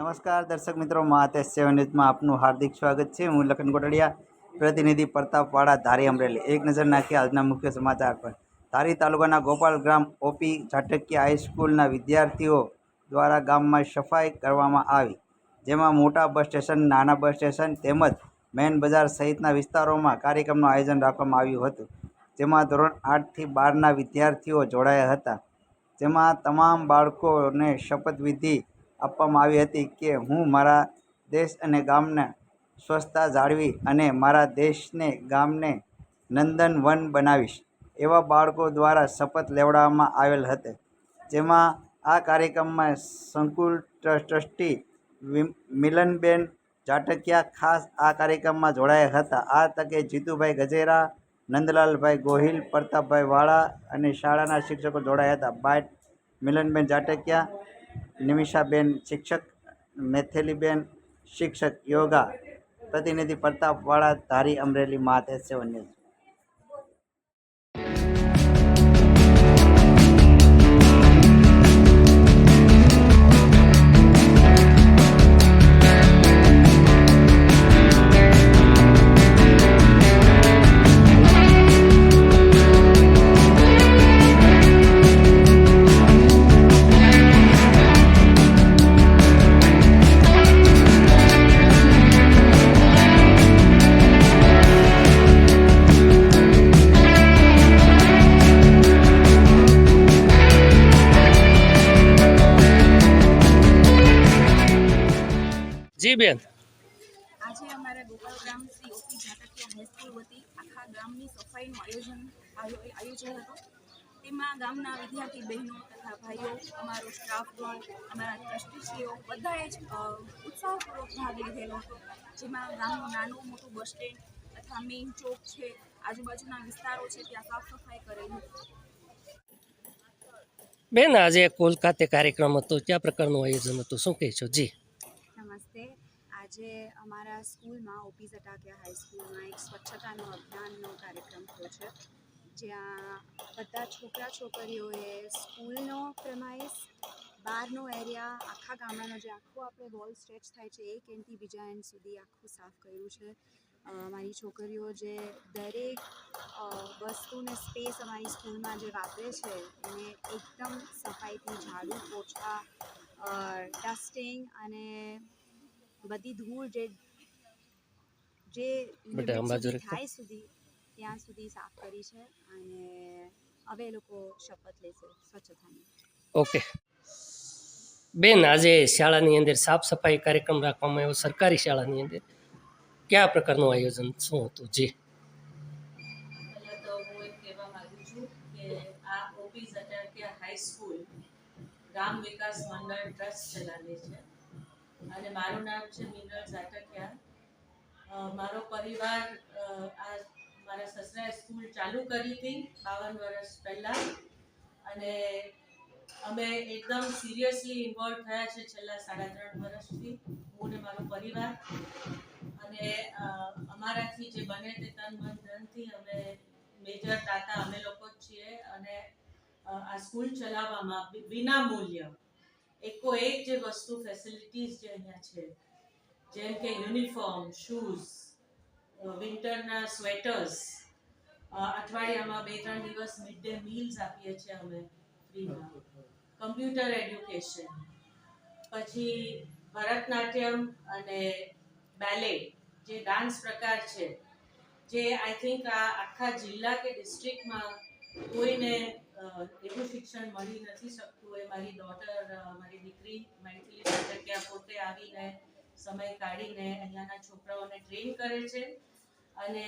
નમસ્કાર દર્શક મિત્રો મહાતેજ સેવન ન્યૂઝમાં આપનું હાર્દિક સ્વાગત છે. હું લખન કોટડિયા, પ્રતિનિધિ પ્રતાપવાડા, ધારી અમરેલી. એક નજર નાખીએ આજના મુખ્ય સમાચાર પર. ધારી તાલુકાના ગોપાલ ગ્રામ ઓપી ઝાટકીયા હાઈસ્કૂલના વિદ્યાર્થીઓ દ્વારા ગામમાં સફાઈ કરવામાં આવી, જેમાં મોટા બસ સ્ટેશન, નાના બસ સ્ટેશન તેમજ મેન બજાર સહિતના વિસ્તારોમાં કાર્યક્રમનું આયોજન રાખવામાં આવ્યું હતું. જેમાં ધોરણ આઠથી બારના વિદ્યાર્થીઓ જોડાયા હતા. જેમાં તમામ બાળકોને શપથવિધિ આપવામાં આવી હતી કે હું મારા દેશ અને ગામને સ્વચ્છતા જાળવી અને મારા દેશને ગામને નંદનવન બનાવીશ, એવા બાળકો દ્વારા શપથ લેવડાવવામાં આવેલ હતા. જેમાં આ કાર્યક્રમમાં સંકુલ ટ્રસ્ટી મિલનબેન જાટકિયા ખાસ આ કાર્યક્રમમાં જોડાયા હતા. આ તકે જીતુભાઈ ગજેરા, નંદલાલભાઈ ગોહિલ, પ્રતાપભાઈ વાળા અને શાળાના શિક્ષકો જોડાયા હતા. બાય, મિલનબેન જાટકિયા નિમિષાબેન શિક્ષક મેથેલીબેન શિક્ષક યોગા પ્રતિનિધિ પ્રતાપવાળા ધારી અમરેલી માતે સેવન ન્યૂઝ જી બેન. આજે અમારા ગોપાલ ગામ શ્રી ઓપી જાટકિયા હાઈસ્કૂલ વતી આખા ગામની સફાઈનું આયોજન આયો- આયોજન હતું. તેમાં ગામના વિદ્યાર્થી બહેનો તથા ભાઈઓ અમારો સ્ટાફ સ્ટાફગણ અમારા ટ્રસ્ટીશ્રીઓ બધાએ જ ઉત્સાહપૂર્વક ભાગ લીધેલો હતો. જેમાં ગામનું નાનું મોટું બસ સ્ટેન્ડ તથા મેઇન ચોક છે આજુબાજુના વિસ્તારો છે ત્યાં સાફ સફાઈ કરેલી બેન આજે કોલકાતે કાર્યક્રમ હતો કયા પ્રકારનું આયોજન હતું? શું કહેશો? જી. નમસ્તે આજે અમારા સ્કૂલમાં ઓપી ઝટાકિયા હાઈસ્કૂલમાં એક સ્વચ્છતાનો અભિયાનનો કાર્યક્રમ થયો છે. જ્યાં બધા છોકરા છોકરીઓએ સ્કૂલનો પ્રેમાઇસ બહારનો એરિયા આખા ગામડાનો જે આખો આપણે વોલ સ્ટ્રેચ થાય છે એક એન્ડથી બીજા એન્ડ સુધી આખું સાફ કર્યું છે. મારી છોકરીઓ જે દરેક વસ્તુને સ્પેસ અમારી સ્કૂલમાં જે વાપરે છે, એને એકદમ સફાઈથી ઝાડુ, પોછા ડસ્ટિંગ અને બધી ધૂળ જે જે. થાય સુધી ત્યાં સુધી સાફ કરી છે અને હવે એ લોકો શપથ લેશે સ્વચ્છતાની. ઓકે. બેન આજે શાળાની અંદર સાફ સફાઈ કાર્યક્રમ રાખવામાં આવ્યો સરકારી શાળાની અંદર. કયા પ્રકારનું આયોજન શું હતું? જે. પહેલાં તો હું એમ કહેવા માગું છું કે આ ઓપીઝ અટારકિયા હાઈસ્કૂલ ગ્રામ વિકાસ મંડળ ટ્રસ્ટ ચલાવે છે. અને મારું નામ છે મિનરલ ઝાટકિયા મારો પરિવાર આ મારા સસરાએ સ્કૂલ ચાલુ કરી હતી બાવન વર્ષ પહેલાં. અને અમે એકદમ સિરિયસલી ઇન્વોલ્વ થયા છે છેલ્લા સાડા ત્રણ વર્ષથી, હું ને મારો પરિવાર. અને અમારાથી જે બને તે તન મન ધનથી અમે મેજર તાતા અમે લોકો જ છીએ. અને આ સ્કૂલ ચલાવવામાં વિના મૂલ્ય એકો એક જે વસ્તુ ફેસિલિટીઝ જે અહીંયા છે, જેમ કે યુનિફોર્મ શૂઝ વિન્ટરના સ્વેટર્સ અઠવાડિયામાં બે ત્રણ દિવસ મિડ ડે મીલ્સ આપીએ છીએ અમે ફ્રીમાં કમ્પ્યુટર એડ્યુકેશન પછી ભરતનાટ્યમ અને બેલે જે ડાન્સ પ્રકાર છે, જે આઈ થિંક આ આખા જિલ્લા કે ડિસ્ટ્રિક્ટમાં કોઈને એવું શિક્ષણ મળી નથી શકતું. એ મારી ડોટર મારી દીકરી મૈથિલી ત્યાં પોતે આવીને સમય કાઢીને અહીંયાના છોકરાઓને ટ્રેન કરે છે. અને